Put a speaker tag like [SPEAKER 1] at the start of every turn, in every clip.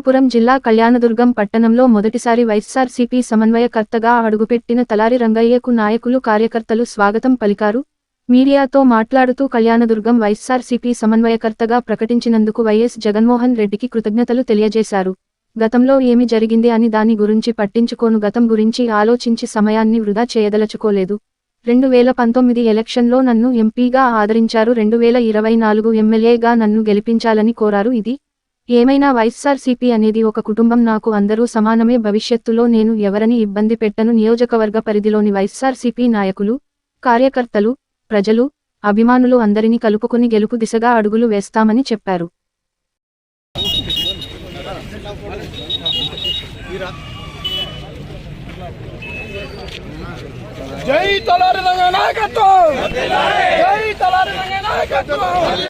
[SPEAKER 1] అనంతపురం జిల్లా కళ్యాణదుర్గం పట్టణంలో మొదటిసారి వైఎస్సార్సీపీ సమన్వయకర్తగా అడుగుపెట్టిన తలారి రంగయ్యకు నాయకులు కార్యకర్తలు స్వాగతం పలికారు. మీడియాతో మాట్లాడుతూ కళ్యాణదుర్గం వైఎస్సార్సీపీ సమన్వయకర్తగా ప్రకటించినందుకు వైఎస్ జగన్మోహన్ రెడ్డికి కృతజ్ఞతలు తెలియజేశారు. గతంలో ఏమి జరిగింది అని దాని గురించి పట్టించుకోను. గతం గురించి ఆలోచించి సమయాన్ని వృధా చేయదలచుకోలేదు. రెండు వేల పంతొమ్మిది ఎలక్షన్లో నన్ను ఎంపీగా ఆదరించారు. రెండు వేల ఇరవై నాలుగు ఎమ్మెల్యేగా నన్ను గెలిపించాలని కోరారు. ఇది ఏమైనా వైఎస్ఆర్సీపీ అనేది ఒక కుటుంబం నాకు అందరూ సమానమే భవిష్యత్తులో నేను ఎవరని ఇబ్బంది పెట్టను. నియోజకవర్గ పరిధిలోని వైఎస్ఆర్సీపీ నాయకులు కార్యకర్తలు ప్రజలు అభిమానులు అందరినీ కలుపుకుని గెలుపు దిశగా అడుగులు వేస్తామని చెప్పారు.
[SPEAKER 2] జై తలారి నాయకత్వం! జై తలారి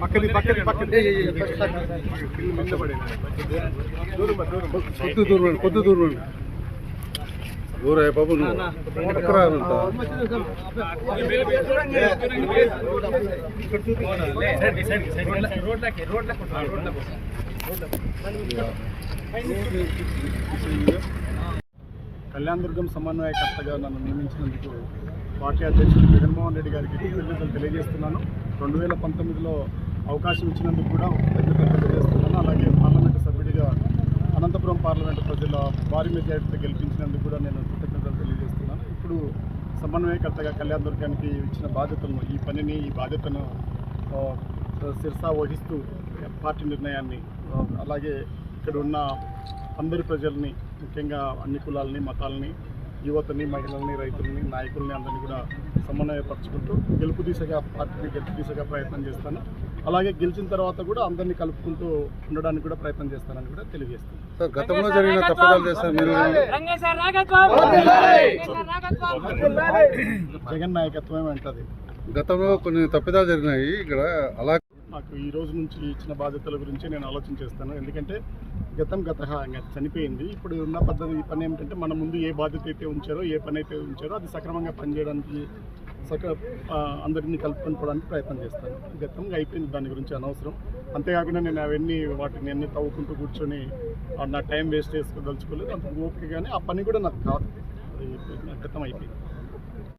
[SPEAKER 3] పక్కది పక్కది పక్కది కొద్ది దూరం కొద్ది దూరం దూరం బాబు నువ్వు కళ్యాణదుర్గం దుర్గం సమన్వయకర్తగా నన్ను నియమించినందుకు పార్టీ అధ్యక్షుడు జగన్మోహన్ రెడ్డి గారికి కృతజ్ఞతలు తెలియజేస్తున్నాను. రెండు వేల పంతొమ్మిదిలో అవకాశం ఇచ్చినందుకు కూడా కృతజ్ఞతలు తెలియజేస్తున్నాను. అలాగే పార్లమెంటు సభ్యుడిగా అనంతపురం పార్లమెంటు ప్రజల భారీ మెజార్టీతో గెలిపించినందుకు కూడా నేను కృతజ్ఞతలు తెలియజేస్తున్నాను. ఇప్పుడు సమన్వయకర్తగా కళ్యాణ్ దుర్గానికి ఇచ్చిన బాధ్యతను ఈ పనిని ఈ బాధ్యతను శిరసా వహిస్తూ పార్టీ నిర్ణయాన్ని అలాగే ఇక్కడ ఉన్న అందరి ప్రజల్ని ముఖ్యంగా అన్ని కులాలని మతాలని యువతని మహిళల్ని రైతుల్ని నాయకుల్ని అందరినీ కూడా సమన్వయపరచుకుంటూ గెలుపు దిశగా పార్టీని గెలుపు దిశగా ప్రయత్నం చేస్తాను. అలాగే గెలిచిన తర్వాత కూడా అందరినీ కలుపుకుంటూ ఉండడానికి కూడా ప్రయత్నం చేస్తానని కూడా తెలియజేస్తాను.
[SPEAKER 4] సార్ గతంలో జరిగిన మీరు.
[SPEAKER 3] జగన్ నాయకత్వమే వెంటది
[SPEAKER 4] గతంలో కొన్ని తప్పిదాలు జరిగినాయి. ఇక్కడ అలా
[SPEAKER 3] నాకు ఈ రోజు నుంచి ఇచ్చిన బాధ్యతల గురించి నేను ఆలోచన చేస్తాను. ఎందుకంటే గతం గత చనిపోయింది. ఇప్పుడు ఉన్న పద్ధతి పని ఏమిటంటే మన ముందు ఏ బాధ్యత అయితే ఉంచారో ఏ పని అయితే ఉంచారో అది సక్రమంగా పనిచేయడానికి సక్ర అందరినీ కలుపుకొని ప్రయత్నం చేస్తాను. గతం అయిపోయింది దాని గురించి అనవసరం. అంతేకాకుండా నేను అవన్నీ వాటిని అన్ని తవ్వుకుంటూ కూర్చొని నా టైం వేస్ట్ చేసుకోదలుచుకోలేదు. అంత ఓపిక కానీ ఆ పని కూడా నాకు కాదు. అది గతం అయిపోయింది.